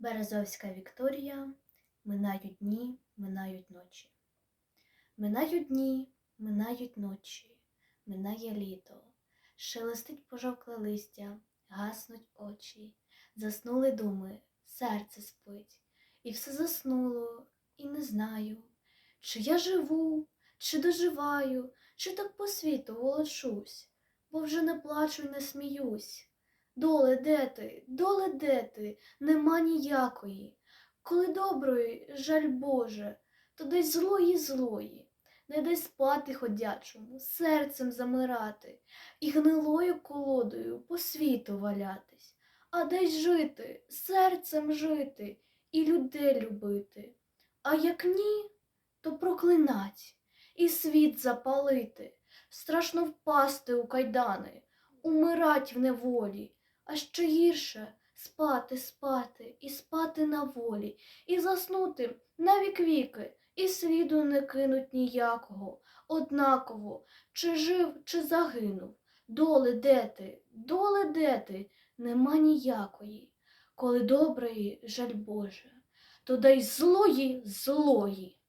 Березовська Вікторія, минають дні, минають ночі. Минають дні, минають ночі, минає літо, шелестить пожовкле листя, гаснуть очі, заснули думи, серце спить, і все заснуло, і не знаю, чи я живу, чи доживаю, чи так по світу волочусь, бо вже не плачу й не сміюсь. Доле, де ти, доле, де ти, нема ніякої. Коли доброї, жаль Боже, то десь злої злої, не дай спати ходячому, серцем замирати і гнилою колодою по світу валятись, а десь жити, серцем жити і людей любити. А як ні, то проклинать і світ запалити, страшно впасти у кайдани, умирать в неволі. А ще гірше спати, спати і спати на волі, і заснути на вік віки, і сліду не кинуть ніякого, однаково, чи жив, чи загинув. Доле де ти, доле де ти, нема ніякої. Коли доброї, жаль Боже, то дай злої, злої.